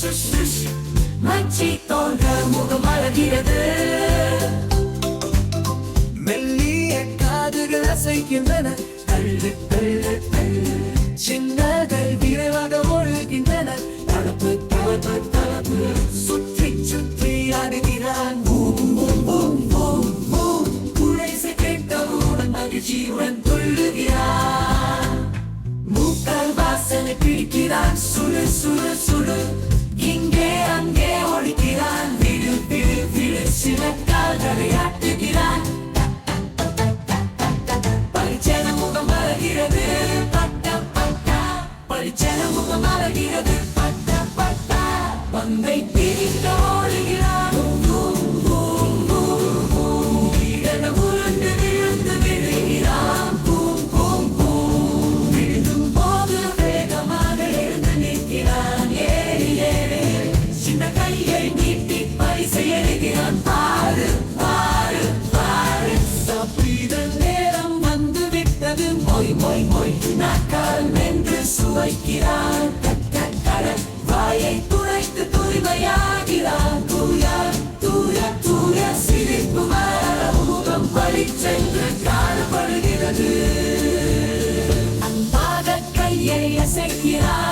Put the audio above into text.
மச்சி தோன்ற முகம் அழகிறது மெல்லிய காதுகள் அசைக்கின்றன. தள்ளு தள்ளு தள்ளு சின்னகள் விரைவாக ஒழுகின்றன. தளப்பு தளப்பு தளப்பு. சுற்றி சுற்றி ஆடுகிறான் பூம் பூம் பூம் பூம் பூம். குழைசை கேட்டவுடன் மகிழ்ச்சியுடன் துள்ளுகிறான் மூக்கால் வாசனை பிடிக்கிறான். சுழு சுழு சுழு இங்கே அங்கே ஒழிக்கிறான் விடு விடு விடு சிவத்தால் தலையாட்டுகிறான் பரிச்சன முகம் அழகிறது பட்ட பட்டா பரிச்சன முகம் அழகிறது பட்ட பட்டா பந்தை பிரித்து சுவை நாக்காரன் என்று சுவைக்கிறான் கடன் வாயை துளைத்து தூய்மையாகிறான் தூயார் தூய தூய சிரிப்பு முகம் வழி சென்று காணப்படுகிறது. அன்பாக கையை அசைக்கிறார்.